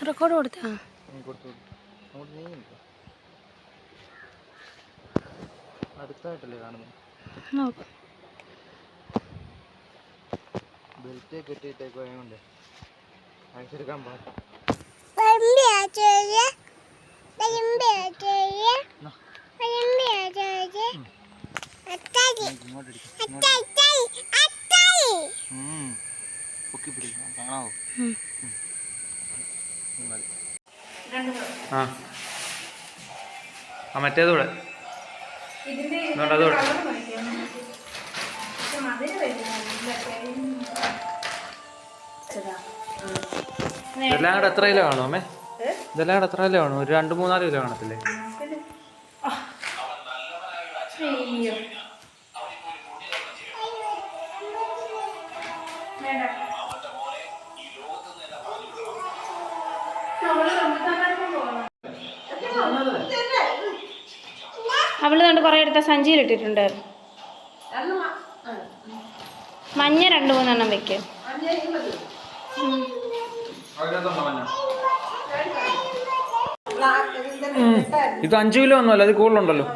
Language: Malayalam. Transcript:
റെക്കോർഡ് കൊടുത്താ അടുത്തായിട്ടല്ലേ കാണുന്നത് നോക്ക് ബെൽറ്റ് കെട്ടിയിട്ടേക്കോ അയച്ചെടുക്കാൻ പാടില്ല. പൊക്കി പിടിക്കണം കാണാവോ മതി. ആ. ആ മറ്റേതൂടെ ഇങ്ങോട്ട് അതൂടെ ഇതെല്ലാം കൂടെ എത്ര കിലോ കാണും അമ്മേ? ഇതെല്ലാം കൂടെ എത്ര കിലോ കാണും ഒരു രണ്ട് മൂന്നാൽ കിലോ കാണത്തില്ലേ? അവൾ കണ്ട് കുറേ എടുത്ത സഞ്ചിയിലിട്ടിട്ടുണ്ട് മഞ്ഞ രണ്ട് മൂന്നെണ്ണം വെക്ക്. ഇത് അഞ്ചു കിലോ ഒന്നുമല്ല അത് കൂടുതലുണ്ടല്ലോ.